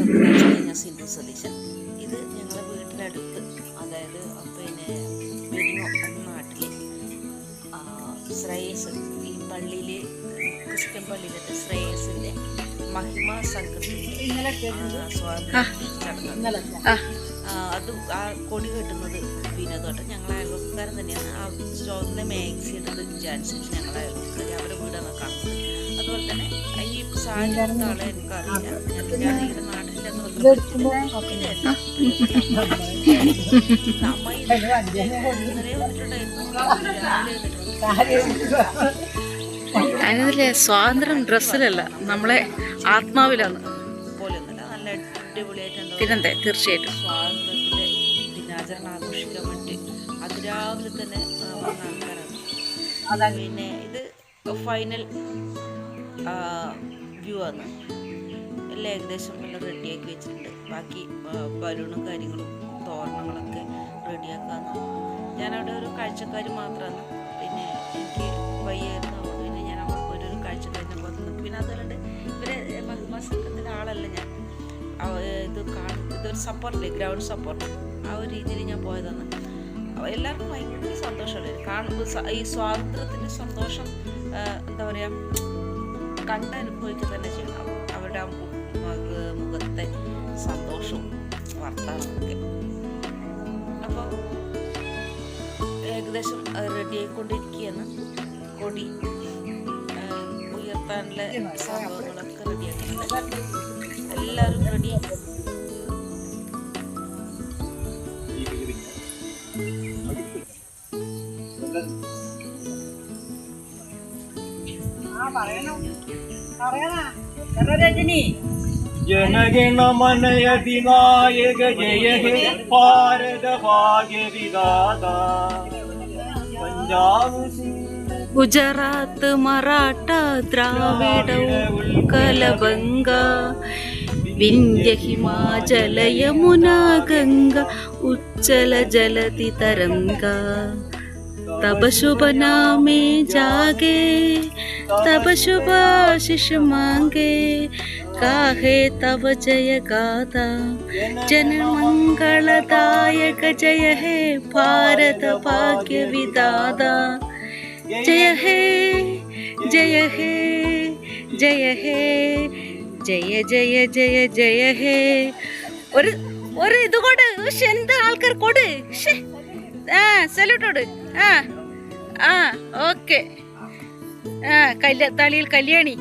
നിങ്ങൾക്ക് കാണിച്ചു കഴിഞ്ഞാൽ സിമ്പിൾ സൊല്യൂഷൻ ഇത് ഞങ്ങളുടെ വീട്ടിനടുത്ത് അതായത് പിന്നെ വെടിമോ എന്ന നാട്ടിൽ ശ്രേയസ് ഈ പള്ളിയിൽ ക്രിസ്ത്യൻ പള്ളിയിലത്തെ ശ്രേയസിന്റെ മഹിമ സംഘത്തിന്റെ അത് ആ കൊടി കെട്ടുന്നത് വിനോദോട്ടം ഞങ്ങളെ അയൽവക്കാരൻ തന്നെയാണ്. ആ സ്റ്റോറിന്റെ മാക്സി എടുത്ത് ജാൻസിൽ ഞങ്ങളെ അയൽവക്കാരി അവരുടെ വീടാണ് കാണുന്നത്. അതുപോലെ തന്നെ ഈ സാരി ആളെ എനിക്കറിയില്ല. ഞാൻ അതിനതിലെ സ്വാതന്ത്ര്യം ഡ്രസ്സിലല്ല നമ്മളെ ആത്മാവിലാണ്. പിന്നെന്തേ തീർച്ചയായിട്ടും. സ്വാതന്ത്ര്യത്തിന്റെ ദിനാചരണം ആഘോഷിക്കാൻ വേണ്ടി അതിരാവിലെ തന്നെ പിന്നെ ഇത് ഫൈനൽ വ്യൂ ആണ്. എല്ലാം ഏകദേശം എല്ലാം റെഡിയാക്കി വെച്ചിട്ടുണ്ട്. ബാക്കി ബലൂണും കാര്യങ്ങളും തോരണങ്ങളൊക്കെ റെഡിയാക്കാന്ന്. ഞാനവിടെ ഒരു കാഴ്ചക്കാർ മാത്രമാണ് പിന്നെ എനിക്ക് വയ്യായിരുന്നു. അതുകൊണ്ട് പിന്നെ ഞാൻ പോയി ഒരു കാഴ്ചക്കാരനെ പോകുന്നു പിന്നെ. അതുകൊണ്ട് ഇവരെ മഹിമ ആളല്ല ഞാൻ. ഇത് കാണും. ഇതൊരു സപ്പോർട്ടില്ലേ? Ground support. ആ ഒരു രീതിയിൽ ഞാൻ പോയതാണ്. എല്ലാവർക്കും ഭയങ്കര സന്തോഷമല്ലേ? കാണുമ്പോൾ ഈ സ്വാതന്ത്ര്യത്തിന്റെ സന്തോഷം എന്താ പറയുക കണ്ടനുഭവിക്കുക തന്നെ ചെയ്യണം. അവരുടെ ആ മുഖത്തെ സന്തോഷവും വർത്തമാനമൊക്കെ അപ്പോൾ ഏകദേശം റെഡി ആയിക്കൊണ്ടിരിക്കുകയാണ് കൊടി ഉയർത്താനുള്ള സംഭവങ്ങളൊക്കെ റെഡിയാക്കുന്നുണ്ട് എല്ലാവരും റെഡി ആ പറയണം. ರಜನಿ ಜನಗಣ ಮನೆಯ ದಿನಾಯಕ ಜಯ ಹೇ ಭಾರತ ಭಾಗ್ಯ ವಿದಾತ ಪಂಜಾಬ್ ಗುಜರಾತ್ ಮರಾಠ ದ್ರಾವಿಡ ಉಲ್ಕಲಬಂಗ ವಿಂಧ್ಯ ಹಿಮಾಚಲ ಯಮುನಾ ಗಂಗಾ ಉಚ್ಚಲ ಜಲತಿ ತರಂಗ തരംഗ തബ ശുഭ നാമേ ജാഗേ തബ ശുഭ ആശിഷ മാംഗേ കാഹേ തവ ജയ ഗാഥ जनमङ्गलदायक जय हे भारत भाग्य विदाता जय हे जय हे जय हे ജയ ജയ ജയ ജയ ഹേ ഒരു ഒരു ഇത് കൊട് ഉഷ്, എന്ത് ആൾക്കാർ കൊട് ശ്ശേ. ആ സല്യൂട്ടോട് ആ ആ ഓക്കെ ആ കല്യ തളിയിൽ കല്യാണി.